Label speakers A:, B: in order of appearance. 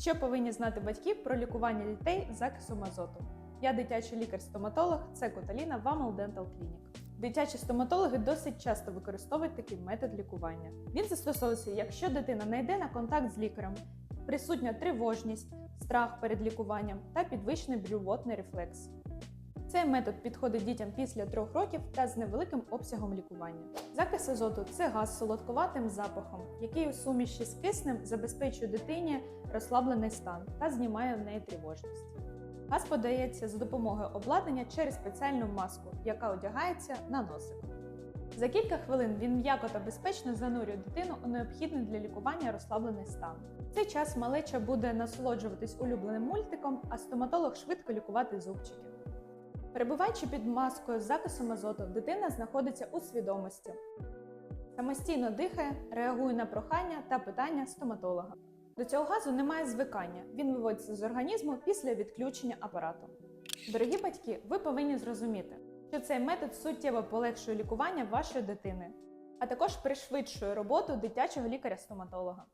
A: Що повинні знати батьки про лікування дітей закисом азоту? Я дитячий лікар-стоматолог, це Коталіна Вамел Dental Clinic. Дитячі стоматологи досить часто використовують такий метод лікування. Він застосовується, якщо дитина не йде на контакт з лікарем, присутня тривожність, страх перед лікуванням та підвищений блювотний рефлекс. Цей метод підходить дітям після трьох років та з невеликим обсягом лікування. Закис азоту це газ з солодкуватим запахом, який у суміші з киснем забезпечує дитині розслаблений стан та знімає в неї тривожність. Газ подається за допомогою обладнання через спеціальну маску, яка одягається на носик. За кілька хвилин він м'яко та безпечно занурює дитину у необхідний для лікування розслаблений стан. В цей час малеча буде насолоджуватись улюбленим мультиком, а стоматолог швидко лікувати зубчики. Перебуваючи під маскою з закисом азоту, дитина знаходиться у свідомості. Самостійно дихає, реагує на прохання та питання стоматолога. До цього газу немає звикання, він виводиться з організму після відключення апарату. Дорогі батьки, ви повинні зрозуміти, що цей метод суттєво полегшує лікування вашої дитини, а також пришвидшує роботу дитячого лікаря-стоматолога.